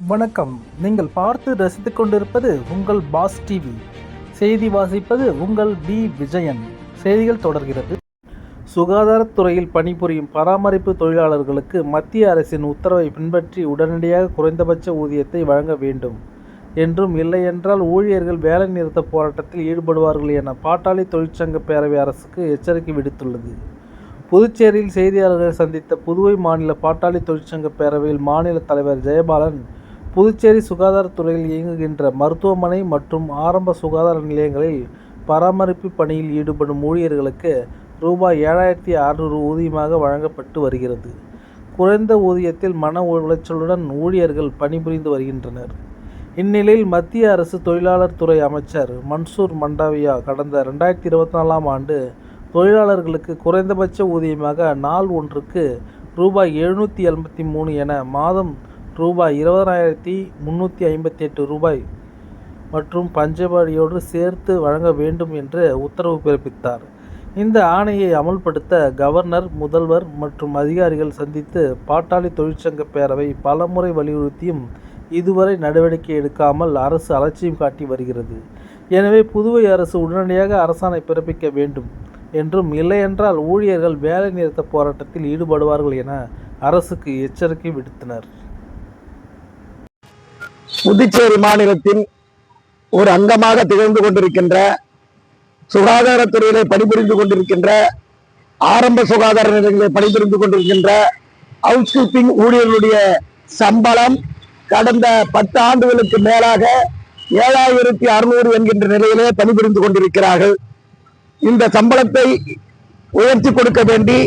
வணக்கம். நீங்கள் பார்த்து ரசித்துக் கொண்டிருப்பது உங்கள் பாஸ் டிவி. செய்தி வாசிப்பது உங்கள் பி விஜயன். செய்திகள் தொடர்கிறது. சுகாதாரத்துறையில் பணிபுரியும் பராமரிப்பு தொழிலாளர்களுக்கு மத்திய அரசின் உத்தரவை பின்பற்றி உடனடியாக குறைந்தபட்ச ஊதியத்தை வழங்க வேண்டும். என்றும் இல்லையென்றால் ஊழியர்கள் வேலை நிறுத்த போராட்டத்தில் ஈடுபடுவார்கள் என பாட்டாளி தொழிற்சங்க பேரவை அரசுக்கு எச்சரிக்கை விடுத்துள்ளது. புதுச்சேரியில் செய்தியாளர்களை சந்தித்த புதுவை மாநில பாட்டாளி தொழிற்சங்க பேரவையில் மாநில தலைவர் ஜெயபாலன் புதுச்சேரி சுகாதாரத்துறையில் இயங்குகின்ற மருத்துவமனை மற்றும் ஆரம்ப சுகாதார நிலையங்களில் பராமரிப்பு பணியில் ஈடுபடும் ஊழியர்களுக்கு ரூபாய் ஏழாயிரத்தி அறுநூறு ஊதியமாக வழங்கப்பட்டு வருகிறது. குறைந்த ஊதியத்தில் மன உளைச்சலுடன் ஊழியர்கள் பணிபுரிந்து வருகின்றனர். இந்நிலையில் மத்திய அரசு தொழிலாளர் துறை அமைச்சர் மன்சூர் மண்டாவியா கடந்த ரெண்டாயிரத்தி இருபத்தி நாலாம் ஆண்டு தொழிலாளர்களுக்கு குறைந்தபட்ச ஊதியமாக நாள் ஒன்றுக்கு ரூபாய் எழுநூற்றி எண்பத்தி மூணு என மாதம் ரூபாய் இருபதாயிரத்தி முந்நூற்றி ஐம்பத்தி எட்டு ரூபாய் மற்றும் பஞ்சபாடியோடு சேர்த்து வழங்க வேண்டும் என்று உத்தரவு பிறப்பித்தார். இந்த ஆணையை அமல்படுத்த கவர்னர் முதல்வர் மற்றும் அதிகாரிகள் சந்தித்து பாட்டாளி தொழிற்சங்க பேரவை பலமுறை வலியுறுத்தியும் இதுவரை நடவடிக்கை எடுக்காமல் அரசு அலட்சியம் காட்டி வருகிறது. எனவே புதுவை அரசு உடனடியாக அரசாணை பிறப்பிக்க வேண்டும் என்றும் இல்லையென்றால் ஊழியர்கள் வேலை நிறுத்த போராட்டத்தில் ஈடுபடுவார்கள் என அரசுக்கு எச்சரிக்கை விடுத்தனர். புதுச்சேரி மாநிலத்தின் ஒரு அங்கமாக திகழ்ந்து கொண்டிருக்கின்ற சுகாதாரத்துறையிலே பணிபுரிந்து கொண்டிருக்கின்ற ஆரம்ப சுகாதார நிலையங்களை பணிபுரிந்து கொண்டிருக்கின்ற ஹவுஸ் கீப்பிங் ஊழியர்களுடைய சம்பளம் கடந்த பத்து ஆண்டுகளுக்கு மேலாக ஏழாயிரத்தி அறுநூறு என்கின்ற நிலையிலே பணிபுரிந்து கொண்டிருக்கிறார்கள். இந்த சம்பளத்தை உயர்த்தி கொடுக்க வேண்டி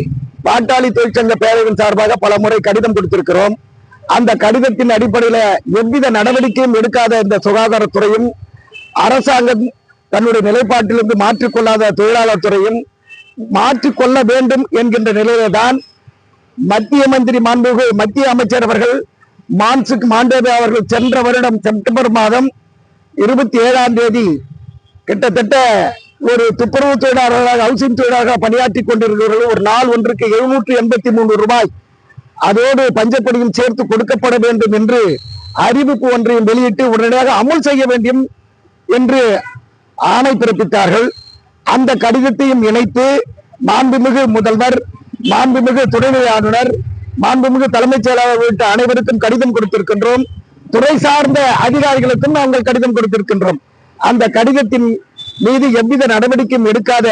பாட்டாளி தொழிற்சங்க பேரவையின் சார்பாக பல முறை கடிதம் கொடுத்திருக்கிறோம். அந்த கடிதத்தின் அடிப்படையில எவ்வித நடவடிக்கையும் எடுக்காத இந்த சுகாதாரத்துறையும் அரசாங்கம் தன்னுடைய நிலைப்பாட்டிலிருந்து மாற்றிக்கொள்ளாத தொழிலாளர் துறையும் மாற்றிக்கொள்ள வேண்டும் என்கின்ற நிலையில தான் மத்திய மந்திரி மாண்புகு மத்திய அமைச்சர் அவர்கள் மான்சுக் மாண்டேவே அவர்கள் சென்ற வருடம் செப்டம்பர் மாதம் இருபத்தி ஏழாம் தேதி கிட்டத்தட்ட ஒரு துப்புரவு தொழிலாளர்களாக ஹவுசிங் தொழிலாளர்களாக பணியாற்றி கொண்டிருக்கிறவர்கள் ஒரு நாள் ஒன்றுக்கு எழுநூற்று எண்பத்தி மூன்று ரூபாய் அதோடு பஞ்சப்படியும் சேர்த்து கொடுக்கப்பட வேண்டும் என்று அறிவிப்பு ஒன்றையும் வெளியிட்டு உடனடியாக அமல் செய்ய வேண்டும் என்று ஆணை பிறப்பித்தார்கள். அந்த கடிதத்தையும் இணைத்து மாண்புமிகு முதல்வர் மாண்புமிகு துணைநிலை ஆளுநர் மாண்புமிகு தலைமைச் செயலாளர் உள்ளிட்ட அனைவருக்கும் கடிதம் கொடுத்திருக்கின்றோம். துறை சார்ந்த அதிகாரிகளுக்கும் நாங்கள் கடிதம் கொடுத்திருக்கின்றோம். அந்த கடிதத்தின் மீது எவ்வித நடவடிக்கையும் எடுக்காத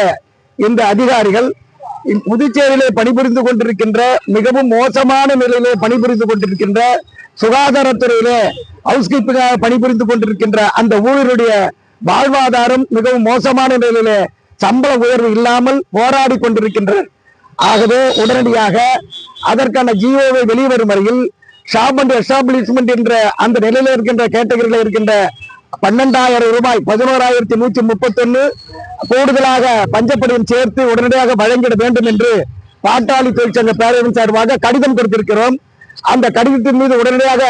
இந்த அதிகாரிகள் புதுச்சேரியிலே பணிபுரிந்து கொண்டிருக்கின்ற மிகவும் மோசமான நிலையிலே பணிபுரிந்து கொண்டிருக்கின்ற சுகாதாரத்துறையிலே ஹவுஸ் கீப்பிங்காக பணிபுரிந்து கொண்டிருக்கின்ற அந்த ஊழியருடைய வாழ்வாதாரம் மிகவும் மோசமான நிலையிலே சம்பள உயர்வு இல்லாமல் போராடி கொண்டிருக்கின்றனர் ஆகவே உடனடியாக அதற்கான ஜியோவை வெளிவரும் வரையில் ஷாப் அண்ட் எஸ்டாப்ளிஷ்மெண்ட் என்ற அந்த நிலையில இருக்கின்ற கேட்டகரியில் இருக்கின்ற பன்னெண்டாயிரம் ரூபாய் பதினோராயிரத்தி நூத்தி முப்பத்தொன்னு கூடுதலாக பஞ்சப்படியும் சேர்த்து உடனடியாக வழங்கிட வேண்டும் என்று பாட்டாளி தொழிற்சங்க பேரவையின் சார்பாக கடிதம் கொடுத்திருக்கிறோம். அந்த கடிதத்தின் மீது உடனடியாக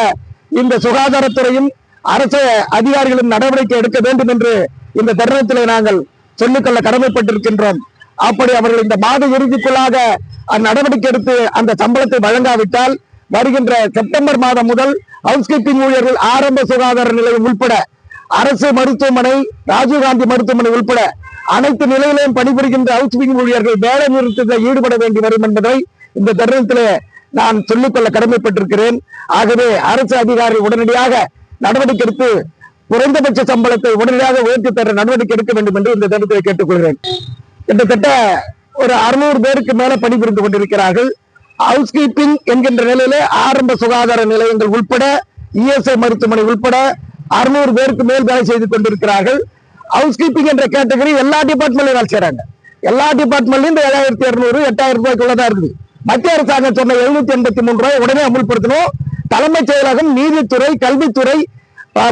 இந்த சுகாதாரத்துறையும் அரசு அதிகாரிகளும் நடவடிக்கை எடுக்க வேண்டும் என்று இந்த தருணத்தில் நாங்கள் சொல்லிக்கொள்ள கடமைப்பட்டிருக்கின்றோம். அப்படி அவர்கள் இந்த மாத இறுதிக்குள்ளாக அந்நடவடிக்கை எடுத்து அந்த சம்பளத்தை வழங்காவிட்டால் வருகின்ற செப்டம்பர் மாதம் முதல் ஹவுஸ் கீப்பிங் ஊழியர்கள் ஆரம்ப சுகாதார நிலையம் உள்பட அரசு மருத்துவமனை ராஜீவ்காந்தி மருத்துவமனை உள்பட அனைத்து நிலையிலும் பணிபுரிகின்ற ஹவுஸ் கீப்பிங் ஊழியர்கள் வேலை நிறுத்தத்தில் ஈடுபட வேண்டி வரும் என்பதை இந்த தருணத்திலே நான் சொல்லிக்கொள்ள கடமைப்பட்டிருக்கிறேன். ஆகவே அரசு அதிகாரி உடனடியாக நடவடிக்கை எடுத்து குறைந்தபட்ச சம்பளத்தை உடனடியாக உயர்த்தி தர நடவடிக்கை எடுக்க வேண்டும் என்று இந்த தருணத்தை கேட்டுக்கொள்கிறேன். கிட்டத்தட்ட ஒரு அறுநூறு பேருக்கு மேல பணிபுரிந்து கொண்டிருக்கிறார்கள். ஹவுஸ் கீப்பிங் என்கின்ற நிலையிலே ஆரம்ப சுகாதார நிலையங்கள் உட்பட இஎஸ்ஐ மருத்துவமனை உட்பட அறுநூறு பேருக்கு மேல் வேலை செய்து கொண்டிருக்கிறார்கள். ஹவுஸ் கீப்பிங் என்ற கேட்டகரி எல்லா டிபார்ட்மெண்ட்லயும் வேலை செய்யறாங்க எல்லா டிபார்ட்மெண்ட்லயும் இந்த ஏழாயிரத்தி இருநூறு எட்டாயிரம் ரூபாய்க்குள்ளதான் இருக்குது. மத்திய அரசாங்கம் சொன்ன எழுநூத்தி எண்பத்தி மூணு ரூபாய் உடனே அமுல்படுத்தணும். தலைமைச் செயலகம் நீதித்துறை கல்வித்துறை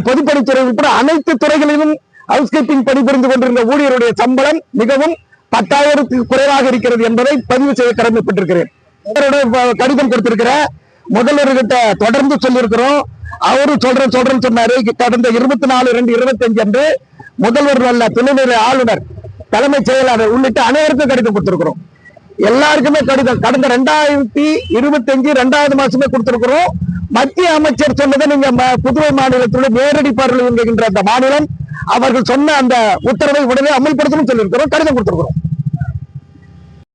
பொதுப்பணித்துறை உட்பட அனைத்து துறைகளிலும் ஹவுஸ் கீப்பிங் பணிபுரிந்து கொண்டிருந்த ஊழியருடைய சம்பளம் மிகவும் பத்தாயிரத்துக்கு குறைவாக இருக்கிறது என்பதை பதிவு செய்ய கடமைப்பட்டிருக்கிறேன். கடிதம் கொடுத்திருக்கிற முதல்வர்கிட்ட தொடர்ந்து சொல்லியிருக்கிறோம். அவரும் சொல்றேன் சொல்றேன்னு சொன்னாரு. கடந்த இருபத்தி நாலு ரெண்டு இருபத்தி அஞ்சு அன்று முதல்வர் அல்ல துணைநிலை ஆளுநர் தலைமைச் செயலாளர் உள்ளிட்ட அனைவருக்கும் கடிதம் கொடுத்திருக்கிறோம். எல்லாருக்குமே கடிதம். கடந்த ரெண்டாயிரத்தி இருபத்தி அஞ்சு ரெண்டாவது மாசமே கொடுத்திருக்கிறோம். மத்திய அமைச்சர் சொன்னதை நீங்க புதுவை மாநிலத்தினுடைய நேரடி பார்வையில் இயங்குகின்ற அந்த மாநிலம் அவர்கள் சொன்ன அந்த உத்தரவை உடனே அமல்படுத்தணும் சொல்லியிருக்கிறோம் கடிதம் கொடுத்திருக்கிறோம்.